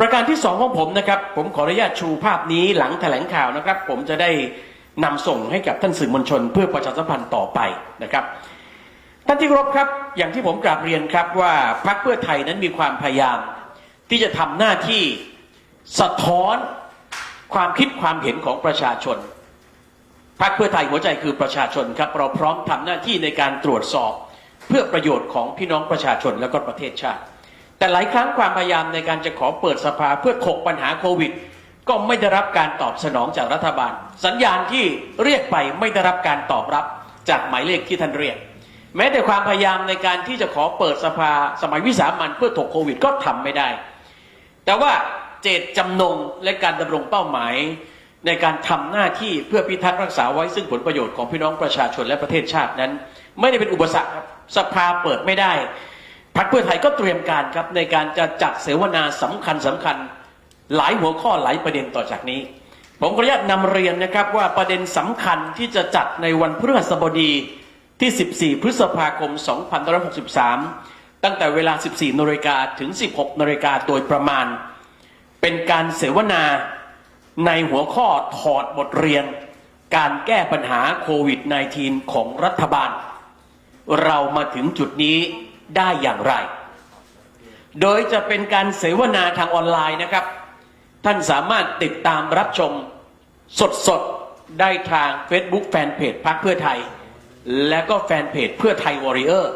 ประการที่สองของผมนะครับ ผมขออนุญาตชูภาพนี้หลังแถลงข่าวนะครับ ผมจะได้นำส่งให้กับท่านสื่อมวลชน เพื่อประชาสัมพันธ์ต่อไปนะครับท่านที่รพครับ อย่างที่ผมกราบเรียนครับว่าพรรคเพื่อไทยนั้นมีความพยายาม ที่จะทำหน้าที่สะท้อนความคิดความเห็นของประชาชนพรรคเพื่อไทยหัวใจคือประชาชนครับ เราพร้อมทำหน้าที่ในการตรวจสอบ เพื่อประโยชน์ของพี่น้องประชาชนและก็ประเทศชาติ แต่หลายครั้งความพยายามในการจะขอเปิดสภาเพื่อถกปัญหาโควิด ก็ไม่ได้รับการตอบสนองจากรัฐบาล สัญญาณที่เรียกไปไม่ได้รับการตอบรับจากหมายเลขที่ท่านเรียก แม้แต่ความพยายามในการที่จะขอเปิดสภาสมัยวิสามันเพื่อถกโควิดก็ทำไม่ได้ แต่ว่าเจตจำนงและการดำรงเป้าหมายในการทำหน้าที่เพื่อพิทักษ์รักษาไว้ซึ่งผลประโยชน์ของพี่น้องประชาชนและประเทศชาตินั้น ไม่ได้เป็นอุปสรรคครับสภาเปิดไม่ได้ พรรคเพื่อไทยก็เตรียมการครับในการจะจัดเสวนาสำคัญสำคัญ หลายหัวข้อหลายประเด็นต่อจากนี้ ผมขออนุญาตนำเรียนนะครับว่าประเด็นสำคัญที่จะจัดในวันพฤหัสบดีที่ 14 พฤษภาคม 2563 ตั้งแต่เวลา 14นาฬิกาถึง 16นาฬิกาโดยประมาณ เป็นการเสวนาในหัวข้อถอดบทเรียน การแก้ปัญหาโควิด -19 ของรัฐบาล เรามาถึงจุดนี้ ได้อย่างไร โดยจะเป็นการเสวนาทางออนไลน์นะครับ ท่านสามารถติดตามรับชมสดๆ ได้ทาง Facebook แฟนเพจพักเพื่อไทย และก็แฟนเพจเพื่อไทยวอริเออร์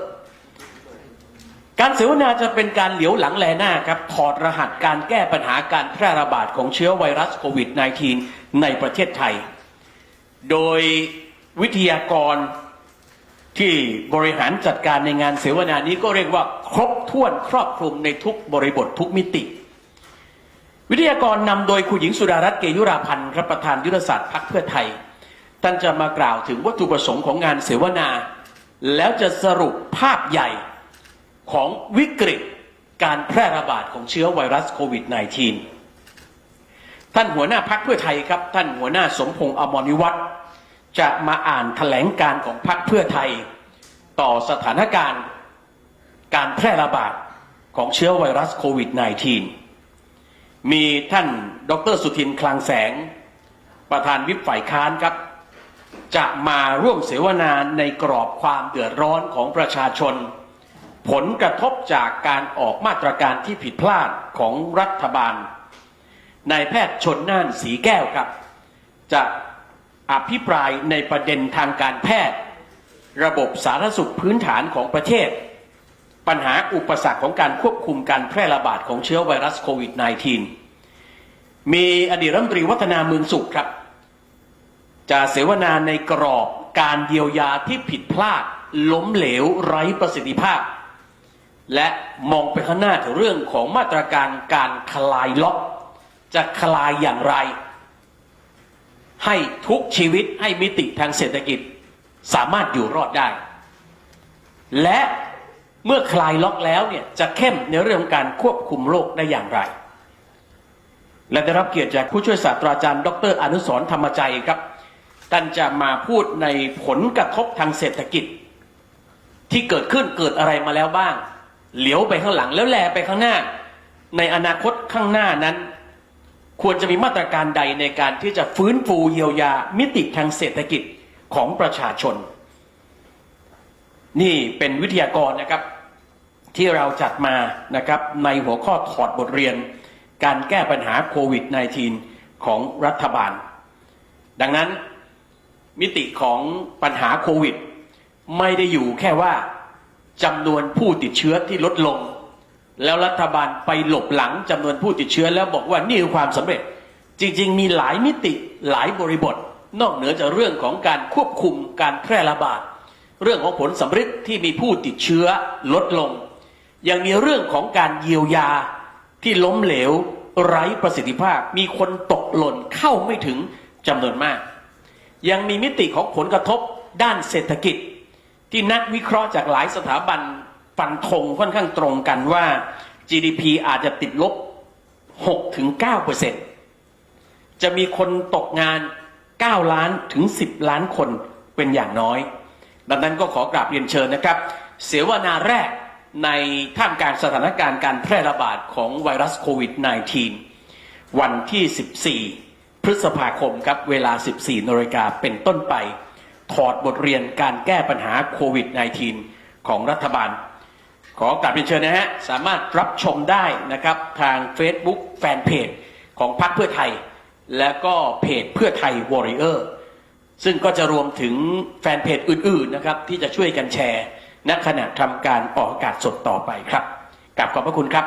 การเสวนาจะเป็นการเหลียวหลังแลหน้าครับถอดรหัสการแก้ปัญหาการแพร่ระบาดของเชื้อไวรัสโควิด -19 ในประเทศไทย โดยวิทยากร ที่บริหารจัดการในงานเสวนานี้ก็เรียกว่าครบถ้วนครอบคลุมในทุกบริบททุกมิติ วิทยากรนำโดยคุณหญิงสุดารัตน์เกยุราพันธ์รับประธานยุทธศาสตร์พรรคเพื่อไทยท่านจะมากล่าวถึงวัตถุประสงค์ของงานเสวนา แล้วจะสรุปภาพใหญ่ของวิกฤตการแพร่ระบาดของเชื้อไวรัสโควิด -19 ท่านหัวหน้าพักเพื่อไทยครับ ท่านหัวหน้าสมพงษ์อมรนิวัฒน์ จะมาอ่านถแถลงการของพักเพื่อไทย ต่อสถานการณ์การแพร่ระบาดของเชื้อไวรัสโควิด -19 มีท่านดรสุทินคลังแสง ประธานวิปฝ่ายค้านครับ จะมาร่วมเสวนานในกรอบความเดือดร้อนของประชาชน ผลกระทบจากการออกมาตรการที่ผิดพลาดของรัฐบาลนายแพทย์ชนน่านสีแก้วครับ จะ อภิปรายในประเด็นทางการแพทย์ ระบบสาธารณสุขพื้นฐานของประเทศ ปัญหาอุปสรรคของการควบคุมการแพร่ระบาดของเชื้อไวรัสโควิด -19 มีอดีตรัฐมนตรีวัฒนาเมืองสุขครับ จะเสวนาในกรอบการเยียวยาที่ผิดพลาด ล้มเหลวไร้ประสิทธิภาพ และมองไปข้างหน้าถึงเรื่องของมาตรการการคลายล็อก จะคลายอย่างไร ให้ทุกชีวิตให้มิติทางเศรษฐกิจ สามารถอยู่รอดได้ และเมื่อคลายล็อกแล้วเนี่ยจะเข้มในเรื่องของการควบคุมโรคได้อย่างไร และได้รับเกียรติจากผู้ช่วยศาสตราจารย์ ดร อนุสรธรรมใจครับท่านจะมาพูดในผลกระทบทางเศรษฐกิจ ที่เกิดขึ้นเกิดอะไรมาแล้วบ้าง เหลียวไปข้างหลังแล้วแลไปข้างหน้า ในอนาคตข้างหน้านั้น ควรจะมีมาตรการใดในการที่จะฟื้นฟูเยียวยามิติทางเศรษฐกิจของประชาชน นี่เป็นวิทยากรนะครับ ที่เราจัดมานะครับในหัวข้อถอดบทเรียน การแก้ปัญหาโควิด -19 ของรัฐบาล ดังนั้นมิติของปัญหาโควิด ไม่ได้อยู่แค่ว่าจำนวนผู้ติดเชื้อที่ลดลง แล้วรัฐบาลไปหลบหลังจำนวนผู้ติดเชื้อแล้วบอกว่านี่คือความสำเร็จ จริง ๆ มีหลายมิติหลายบริบท นอกเหนือจากเรื่องของการควบคุมการแพร่ระบาด เรื่องของผลสำเร็จที่มีผู้ติดเชื้อลดลง ยังมีเรื่องของการเยียวยาที่ล้มเหลว ไร้ประสิทธิภาพ มีคนตกหล่นเข้าไม่ถึงจำนวนมาก ยังมีมิติของผลกระทบด้านเศรษฐกิจ ที่นักวิเคราะห์จากหลายสถาบัน ฟันธงค่อนข้างตรงกันว่า GDP อาจจะติดลบ 6-9%จะมีคนตกงาน 9 ล้านถึง 10 ล้านคนเป็นอย่างน้อย ดังนั้นก็ขอกราบเรียนเชิญนะครับ เสวนาแรกในท่ามกลางสถานการณ์การแพร่ระบาดของไวรัสโควิด -19 วันที่ 14 พฤษภาคมครับ เวลา 14นาฬิกาเป็นต้นไป ถอดบทเรียนการแก้ปัญหาโควิด -19 ของรัฐบาล ขอกลับเรียนเชิญนะฮะ สามารถรับชมได้นะครับทาง Facebook แฟนเพจของพรรคเพื่อไทย และก็เพจเพื่อไทยวอริเออร์ซึ่งก็จะรวมถึงแฟนเพจอื่น ๆ นะครับ ที่จะช่วยกันแชร์ณขณะทำการออกอากาศสดต่อไปครับกลับขอบพระคุณครับ